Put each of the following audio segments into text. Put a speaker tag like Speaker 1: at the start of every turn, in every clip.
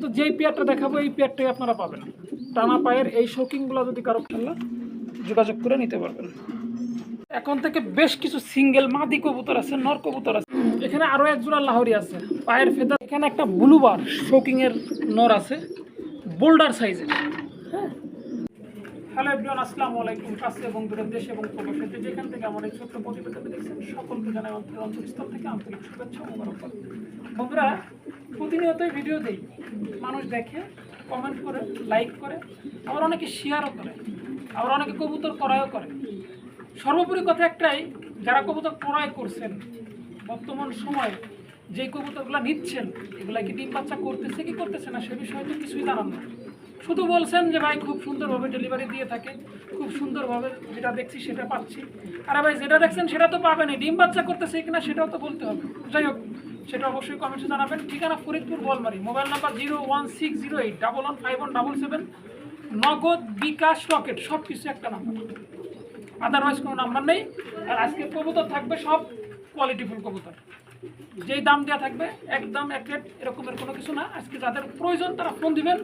Speaker 1: তো যেই পেয়ারটা দেখাবো, এই পেয়ারটাই আপনারা পাবেন। টানা পায়ের এই শৌকিংগুলো যদি কারও খেলা যোগাযোগ করে নিতে পারবেন। এখন থেকে বেশ কিছু সিঙ্গেল মাদি কবুতর আছে, নর কবুতর আছে। এখানে আরও এক জোড়া লাহরি আছে। পায়ের ফেদার, এখানে একটা ব্লুবার শৌকিংয়ের নর আছে, বোল্ডার সাইজের হ্যাঁ। হ্যালো এভরিওয়ান, আসসালামু আলাইকুম। কাছে এবং দূরের দেশ এবং প্রবাসীতে যেখান থেকে আমার এই ছোট্ট প্রতিবেদন দেখছেন, সকলকে জানাই অন্তর অন্তরস্থল থেকে আন্তরিক শুভেচ্ছা বন্ধুরা প্রতিনিয়তই ভিডিও দেই। মানুষ দেখে কমেন্ট করে লাইক করে, আবার অনেকে শেয়ারও করে, আবার অনেকে কবুতর ক্রয়ও করে। সর্বোপরি কথা একটাই, যারা কবুতর ক্রয় করছেন, বর্তমান সময়ে যে কবুতরগুলো নিচ্ছেন, এগুলা কি ডিম বাচ্চা করতেছে, কি করতেছে না, সে বিষয়ে তো কিছুই জানান না শুধু বলছেন যে, ভাই, খুব সুন্দরভাবে ডেলিভারি দিয়ে থাকে, খুব সুন্দরভাবে যেটা দেখছি সেটা পাচ্ছি। আরে ভাই, যেটা দেখছেন সেটা তো পাবেনই, ডিম বাচ্চা করতেছে কিনা সেটাও তো বলতে হবে। যাই হোক সেটা অবশ্যই কমেন্টে জানাবেন। ঠিকানা Faridpur Balmari mobile number zero one six zero eight double one five one double seven. Nagad bKash Rocket সব কিছু একটা নাম্বার আদারওয়াইজ কোনো নাম্বার নেই। আর আজকে কবুতর থাকবে সব কোয়ালিটিফুল কবুতর। যেই দাম দেওয়া থাকবে, একদম এক রেট এরকমের কোনো কিছু না। আজকে যাদের প্রয়োজন তারা ফোন দিবেন।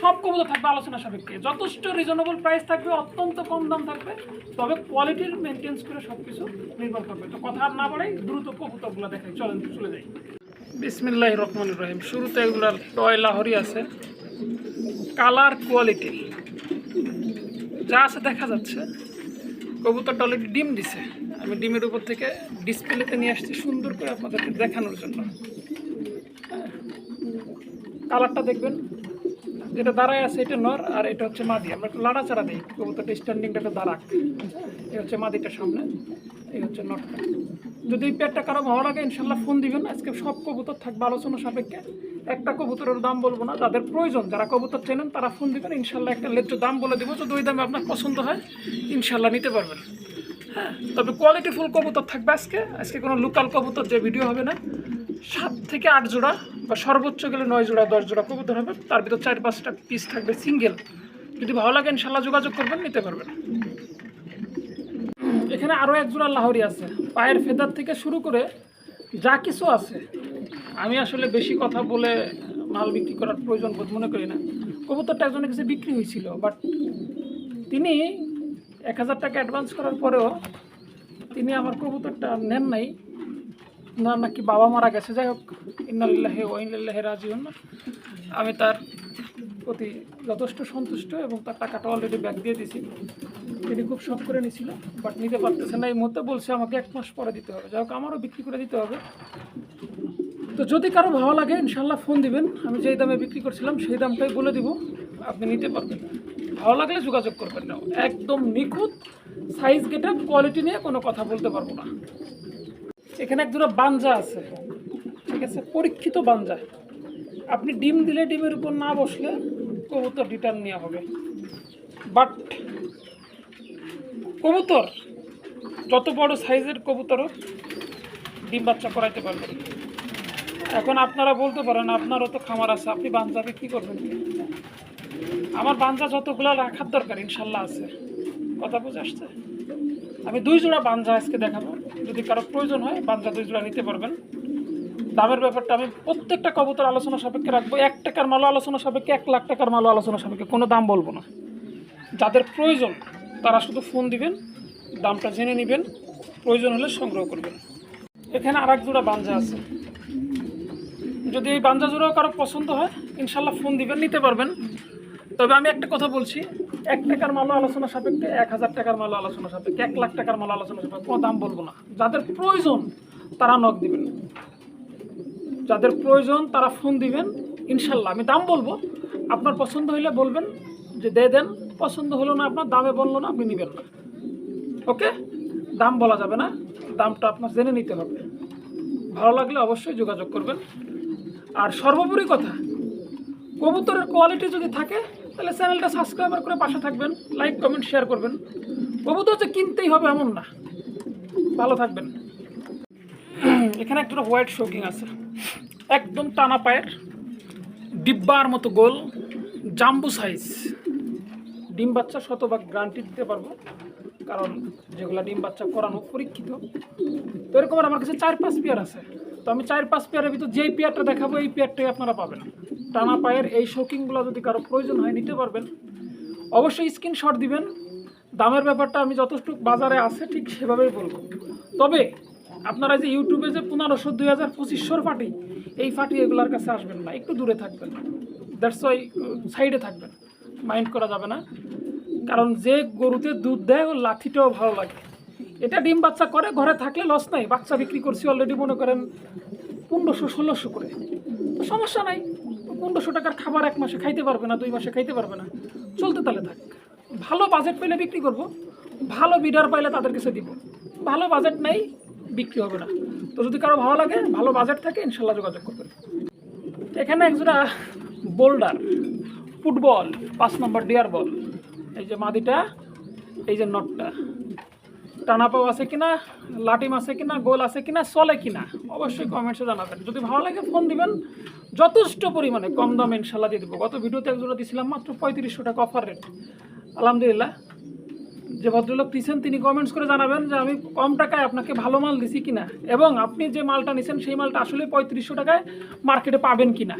Speaker 1: সব কবুতর থাকবে আলোচনা সাপেক্ষে। যথেষ্ট রিজনেবল প্রাইস থাকবে, অত্যন্ত কম দাম থাকবে, তবে কোয়ালিটির মেনটেন্স করে সব কিছু নির্ভর করবে। তো কথা না বাড়াই, দ্রুত কবুতরগুলো দেখাই। চলেন, চলে যাই। বিসমিল্লাহ রহমান রহিম। শুরুতে এগুলার টয় লাহরি আছে। কালার কোয়ালিটি যা আছে দেখা যাচ্ছে। কবুতরটা অলরেডি ডিম দিছে। আমি ডিমের উপর থেকে ডিসপ্লেতে নিয়ে আসছি সুন্দর করে আপনাদেরকে দেখানোর জন্য। কালারটা দেখবেন, যেটা দাঁড়ায় আছে এটা নর আর এটা হচ্ছে মাদি। আমরা একটু লাড়াচাড়া দিই, কবুতরটা স্ট্যান্ডিংটা একটু দাঁড়াক। এই হচ্ছে মাদিটা সামনে, এই হচ্ছে নটটা যদি পেটটা কারও ভালো লাগে ইনশাল্লাহ ফোন দিবেন, আজকে সব কবুতর থাকবে আলোচনা সাপেক্ষে। একটা কবুতরের দাম বলব না, যাদের প্রয়োজন, যারা কবুতর চেনেন, তারা ফোন দিবেন, ইনশাল্লাহ একটা লেজ্জ দাম বলে দেবো, যদি ওই দামে আপনার পছন্দ হয়, ইনশাল্লাহ নিতে পারবেন। তবে কোয়ালিটি ফুল কবুতর থাকবে আজকে। আজকে কোনো লোকাল কবুতর যে ভিডিও হবে না, সাত থেকে আট জোড়া বা সর্বোচ্চ গেলে নয় জোড়া, দশ জোড়া কবুতর হবে। তার ভিতর চার পাঁচটা পিস থাকবে সিঙ্গেল যদি ভালো লাগে ইনশাল্লাহ যোগাযোগ করবেন, নিতে পারবেন। এখানে আরও এক জোড়া লাহরি আছে। পায়ের ফেদার থেকে শুরু করে যা কিছু আছে। আমি আসলে বেশি কথা বলে মাল বিক্রি করার প্রয়োজন বোধ মনে করি না। কবুতরটা একজনের কাছে বিক্রি হয়েছিল বাট তিনি এক হাজার টাকা অ্যাডভান্স করার পরেও তিনি আমার কবুতরটা নেন নাই। না, নাকি বাবা মারা গেছে। যাই হোক, ইন্নালিল্লাহে ওয়াইনাল্লাহে রাজি হন আমি তার প্রতি যথেষ্ট সন্তুষ্ট এবং তার টাকাটা অলরেডি ব্যাক দিয়ে দিয়েছি। তিনি খুব শখ করে নিয়েছিল বাট নিতে পারতেছে না। এই মুহূর্তে বলছে, আমাকে এক মাস পরে দিতে হবে। যাই হোক, আমারও বিক্রি করে দিতে হবে। তো যদি কারও ভালো লাগে ইনশাল্লাহ ফোন দিবেন। আমি যেই দামে বিক্রি করছিলাম, সেই দামটাই বলে দিব। আপনি নিতে পারবেন। ভালো লাগলে যোগাযোগ করবেন না। একদম নিখুঁত সাইজ গেটা কোয়ালিটি নিয়ে কোনো কথা বলতে পারব না। এখানে এক দুটো বাঞ্জা আছে। ঠিক আছে, পরীক্ষিত বাঞ্জা। আপনি ডিম দিলে ডিমের উপর না বসলে কবুতর রিটার্ন নেওয়া হবে। বাট কবুতর, যত বড় সাইজের কবুতর ডিম বাচ্চা করাইতে পারবেন। এখন আপনারা বলতে পারেন, আপনারও তো খামার আছে, আপনি বাঞ্জা বিক্রি করবেন। কি? আমার বাঞ্জা যতগুলো রাখার দরকার ইনশাল্লাহ আছে। কথা বুঝে আসছে? আমি দুই জোড়া বাঞ্জা আজকে দেখাবো। যদি কারও প্রয়োজন হয়, বাঞ্জা দুই জোড়া নিতে পারবেন। দামের ব্যাপারটা আমি প্রত্যেকটা কবুতর আলোচনা সাপেক্ষে রাখব। এক টাকার মালও আলোচনা সাপেক্ষে, এক লাখ টাকার মালও আলোচনা সাপেক্ষে, কোনো দাম বলব না। যাদের প্রয়োজন, তারা শুধু ফোন দিবেন, দামটা জেনে নেবেন, প্রয়োজন হলে সংগ্রহ করবেন। এখানে আর এক জোড়া বাঞ্জা আছে। যদি এই বাঞ্জা জোড়াও কারও পছন্দ হয়, ইনশাল্লাহ ফোন দিবেন, নিতে পারবেন। তবে আমি একটা কথা বলছি, এক টাকার মালও আলোচনা সাপেক্ষে এক হাজার টাকার মালও আলোচনা সাপেক্ষে, এক লাখ টাকার মালও আলোচনা সাপেক্ষে কোনো দাম বলব না। যাদের প্রয়োজন, তারা নখ দিবেন। যাদের প্রয়োজন, তারা ফোন দিবেন, ইনশাল্লাহ। আমি দাম বলব, আপনার পছন্দ হইলে বলবেন যে দিয়ে দেন, পছন্দ হলো না আপনার, দামে বলল না, আপনি নেবেন না। ওকে? দাম বলা যাবে না, দামটা আপনার জেনে নিতে হবে। ভালো লাগলে অবশ্যই যোগাযোগ করবেন। আর সর্বোপরি কথা, কবুতরের কোয়ালিটি যদি থাকে তাহলে চ্যানেলটা সাবস্ক্রাইবার করে পাশে থাকবেন লাইক কমেন্ট শেয়ার করবেন। কবুতর হচ্ছে কিনতেই হবে এমন না। ভালো থাকবেন। এখানে একটা হোয়াইট শোকিং আছে। একদম টানা পায়ের, ডিব্বার মতো গোল, জাম্বু সাইজ ডিম বাচ্চা শতভাগ গ্যারান্টি দিতে পারব। কারণ যেগুলো ডিম বাচ্চা করানো পরীক্ষিত। তো এরকম আমার কাছে চার পাঁচ পেয়ার আছে। তো আমি চার পাঁচ পেয়ারের ভিতর যেই পেয়ারটা দেখাবো, এই পেয়ারটাই আপনারা পাবেন। টানা পায়ের এই শৌকিংগুলো যদি কারও প্রয়োজন হয়, নিতে পারবেন। অবশ্যই স্ক্রিনশট দিবেন। দামের ব্যাপারটা আমি যতটুকু বাজারে আছে ঠিক সেভাবেই বলব। তবে আপনারা যে ইউটিউবে যে পনেরোশো, দুই হাজার পঁচিশশোর ফাটি, এই ফাটি এগুলার কাছে আসবেন না। একটু দূরে থাকবেন। দ্যাটস ওয়াই সাইডে থাকবেন। মাইন্ড করা যাবে না। কারণ যে গরুতে দুধ দেয়, ওর লাঠিটাও ভালো লাগে। এটা ডিম বাচ্চা করে, ঘরে থাকলে লস নাই। বাচ্চা বিক্রি করছি অলরেডি মনে করেন, পনেরোশো, ষোলোশো করে। সমস্যা নাই। পনেরোশো টাকার খাবার এক মাসে খাইতে পারবে না, দুই মাসে খাইতে পারবে না। চলতে তাহলে থাক। ভালো বাজেট পেলে বিক্রি করব, ভালো বিডার পাইলে তাদের কাছে দিব। ভালো বাজেট নাই, বিক্রি হবে না। তো যদি কারও ভালো লাগে, ভালো বাজেট থাকে, ইনশাল্লাহ যোগাযোগ করবেন। এখানে একজোড়া বোল্ডার ফুটবল পাঁচ নম্বর ডিয়ার বল এই যে মাদিটা, এই যে নটটা টানা পাও আছে কিনা, লাটিম আছে কিনা, গোল আছে কিনা, চলে কিনা, অবশ্যই কমেন্টসে জানাবেন। যদি ভালো লাগে ফোন দিবেন। যথেষ্ট পরিমাণে কম দামে ইনশাল্লাহ দিয়ে দেবো। গত ভিডিওতে একজোড়া দিয়েছিলাম মাত্র পঁয়ত্রিশশো টাকা অফার রেট আলহামদুলিল্লাহ। যে ভদ্রলোক দিয়েছেন তিনি কমেন্টস করে জানাবেন যে আমি কম টাকায় আপনাকে ভালো মাল দিছি কিনা। এবং আপনি যে মালটা নিছেন, সেই মালটা আসলে পঁয়ত্রিশশো টাকায় মার্কেটে পাবেন কিনা।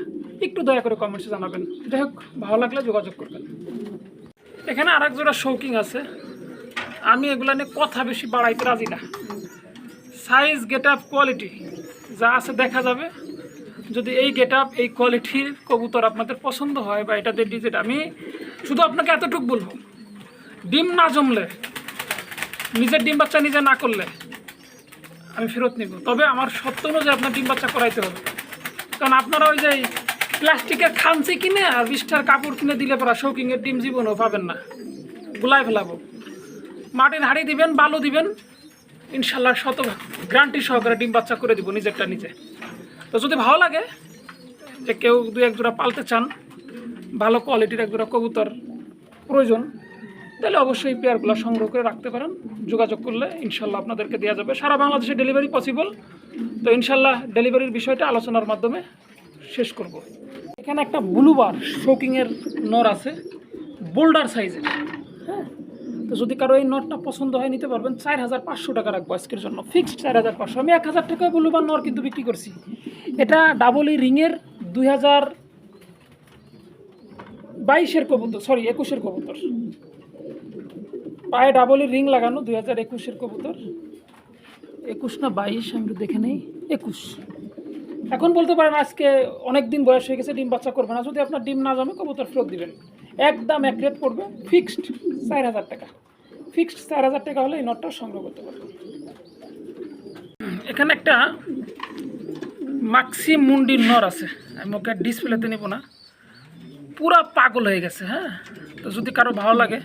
Speaker 1: একটু দয়া করে কমেন্টসে জানাবেন। যাই হোক, ভালো লাগলে যোগাযোগ করবেন। এখানে আরেক জোড়া শৌকিং আছে। আমি এগুলা নিয়ে কথা বেশি বাড়াইতে রাজি না। সাইজ গেট আপ কোয়ালিটি যা আছে দেখা যাবে। যদি এই গেট এই কোয়ালিটির কবুতর আপনাদের পছন্দ হয় বা এটাতে ডিজিট, আমি শুধু আপনাকে এতটুকু বলব, ডিম না জমলে, নিজের ডিম বাচ্চা নিজে না করলে আমি ফেরত নিব। তবে আমার সত্য অনুযায়ী আপনার ডিম বাচ্চা করাইতে হবে। কারণ আপনারা ওই যে প্লাস্টিকের খামচি কিনে আর বিষ্ঠার কাপড় কিনে দিলে পরা শৌকিংয়ের ডিম জীবনও পাবেন না। গুলাই ফেলাবো। মাটির হাঁড়ি দিবেন, বালু দিবেন, ইনশাল্লাহ শত গ্যারান্টি সহকারে ডিম বাচ্চা করে দিব নিজেরটা নিজে। তো যদি ভালো লাগে যে কেউ দু এক জোড়া পালতে চান, ভালো কোয়ালিটির এক জোড়া কবুতর প্রয়োজন, তাহলে অবশ্যই পেয়ারগুলো সংগ্রহ করে রাখতে পারেন। যোগাযোগ করলে ইনশাল্লাহ আপনাদেরকে দেওয়া যাবে। সারা বাংলাদেশে ডেলিভারি পসিবল তো ইনশাল্লাহ ডেলিভারির বিষয়টা আলোচনার মাধ্যমে শেষ করব। এখানে একটা ব্লুবার শোকিংয়ের নর আছে বোল্ডার সাইজের তো যদি কারও এই নটটা পছন্দ হয়, নিতে পারবেন। চার হাজার পাঁচশো টাকা রাখব আজকের জন্য। ফিক্সড চার হাজার পাঁচশো। আমি এক হাজার টাকায় ব্লুবার নর কিন্তু বিক্রি করছি। এটা ডাবল ই রিংয়ের দুই হাজার বাইশের কবুতর সরি একুশের কবুতর। পায়ে ডাবলের রিং লাগানো দুই হাজার একুশের কবুতর। একুশ না বাইশ, আমি দেখে নেই। একুশ। এখন বলতে পারেন আজকে অনেক দিন বয়স হয়ে গেছে, ডিম বাচ্চা করবে না। যদি আপনার ডিম না জমে, কবুতর ফেরত দিবেন। একদম এক রেট পড়বে ফিক্সড চার হাজার টাকা। ফিক্সড চার হাজার টাকা হলে এই নটটা সংগ্রহ করতে পারবেন এখানে একটা মাক্সি মুন্ডির নর আছে। আমি ওকে ডিসপ্লেতে নেব না। পুরা পাগল হয়ে গেছে হ্যাঁ? তো যদি কারও ভালো লাগে,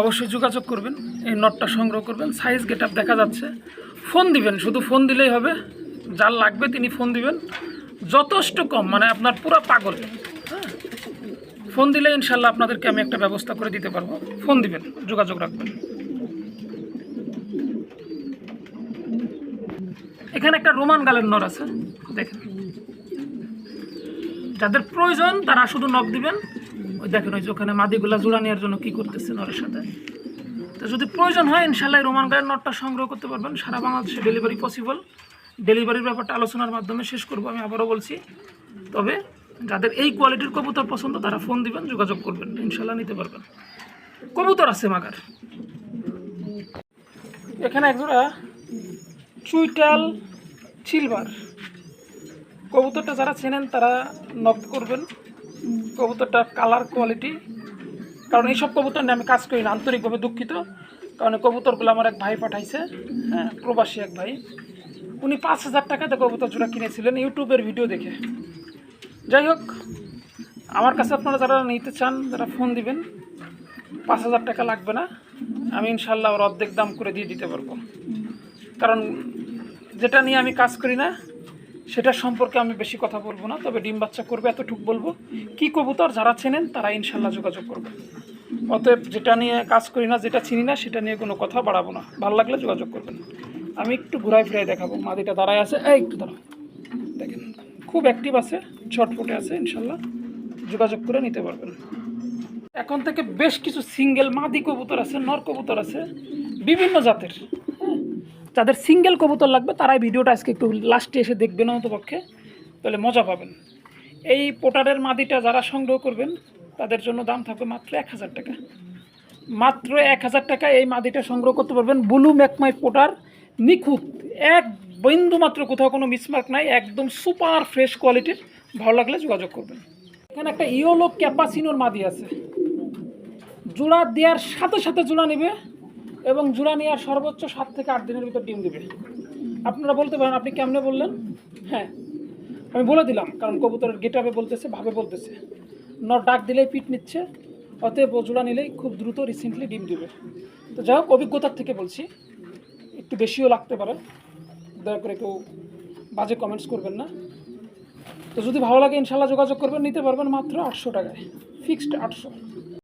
Speaker 1: অবশ্যই যোগাযোগ করবেন, এই নটটা সংগ্রহ করবেন। সাইজ গেট দেখা যাচ্ছে। ফোন দিবেন, শুধু ফোন দিলেই হবে। যার লাগবে তিনি ফোন দিবেন। যথেষ্ট কম মানে আপনার পুরো পাগল। ফোন দিলে ইনশাল্লাহ আপনাদেরকে আমি একটা ব্যবস্থা করে দিতে পারব। ফোন দিবেন, যোগাযোগ রাখবেন। এখানে একটা রোমান গালের নর আছে, দেখেন। যাদের প্রয়োজন, তারা শুধু নখ দিবেন। ওই দেখেন, ওই যে ওখানে মাদিগুলা জোড়া নেওয়ার জন্য কি করতেছে নরের সাথে। তো যদি প্রয়োজন হয়, ইনশাল্লাহ রোমান গায়ের নটটা সংগ্রহ করতে পারবেন। সারা বাংলাদেশে ডেলিভারি পসিবল ডেলিভারির ব্যাপারটা আলোচনার মাধ্যমে শেষ করব, আমি আবারও বলছি। তবে যাদের এই কোয়ালিটির কবুতর পছন্দ, তারা ফোন দিবেন, যোগাযোগ করবেন ইনশাল্লাহ নিতে পারবেন। কবুতর আছে মাগার। এখানে একজোড়া চুইটাল সিলভার কবুতরটা যারা চেনেন, তারা নক করবেন। কবুতরটার কালার কোয়ালিটি কারণ এইসব কবুতর নিয়ে আমি কাজ করি না, আন্তরিকভাবে দুঃখিত। কারণ কবুতরগুলো আমার এক ভাই পাঠাইছে হ্যাঁ প্রবাসী এক ভাই। উনি পাঁচ হাজার টাকাতে কবুতর জোড়া কিনেছিলেন, ইউটিউবের ভিডিও দেখে। যাই হোক, আমার কাছে আপনারা যারা নিতে চান, যারা ফোন দিবেন, পাঁচ হাজার টাকা লাগবে না। আমি ইনশাল্লাহ ওর অর্ধেক দাম করে দিয়ে দিতে পারব। কারণ যেটা নিয়ে আমি কাজ করি না, সেটা সম্পর্কে আমি বেশি কথা বলব না, তবে ডিম বাচ্চা করবে এতটুক বলব। কি কবুতর যারা চেনেন, তারা ইনশাল্লাহ যোগাযোগ করবে। অতএব যেটা নিয়ে কাজ করি না, যেটা চিনি না, সেটা নিয়ে কোনো কথা বাড়াবো না। ভালো লাগলে যোগাযোগ করবেন। আমি একটু ঘুরাই ফিরাই দেখাবো। মাদিটা দাঁড়ায় আছে। একটু দাঁড়াও। দেখেন। খুব অ্যাক্টিভ আছে, ছটফটে আছে, ইনশাল্লাহ। যোগাযোগ করে নিতে পারবেন। এখন থেকে বেশ কিছু সিঙ্গেল মাদি কবুতর আছে, নর কবুতর আছে, বিভিন্ন জাতের। যাদের সিঙ্গেল কবুতর লাগবে, তারাই ভিডিওটা আজকে একটু লাস্টে এসে দেখবেন অন্তপক্ষে তাহলে মজা পাবেন। এই পোটারের মাদিটা যারা সংগ্রহ করবেন, তাদের জন্য দাম থাকবে মাত্র এক হাজার টাকা। মাত্র এক হাজার টাকা এই মাদিটা সংগ্রহ করতে পারবেন। ব্লু ম্যাকমাই পোটার নিখুঁত এক বিন্দু মাত্র কোথাও কোনো মিসমার্ক নাই, একদম সুপার ফ্রেশ কোয়ালিটির ভালো লাগলে যোগাযোগ করবেন। এখানে একটা ইওলো ক্যাপাসিনোর মাদি আছে। জোড়া দেওয়ার সাথে সাথে জোড়া নেবে এবং জোড়া নেওয়ার সর্বোচ্চ সাত থেকে আট দিনের ভিতর ডিম দেবে। আপনারা বলতে পারেন, আপনি কেমনে বললেন? হ্যাঁ আমি বলে দিলাম, কারণ কবুতরের গেটাবে বলতেছে, ভাবে বলতেছে। নর ডাক দিলেই পিট নিচ্ছে, অতএব জোড়া নিলেই খুব দ্রুত রিসেন্টলি ডিম দেবে। তো যাই হোক, অভিজ্ঞতার থেকে বলছি, একটু বেশিও লাগতে পারে। দয়া করে কেউ বাজে কমেন্টস করবেন না। তো যদি ভালো লাগে, ইনশাল্লাহ যোগাযোগ করবেন, নিতে পারবেন মাত্র আটশো টাকায় ফিক্সড আটশো।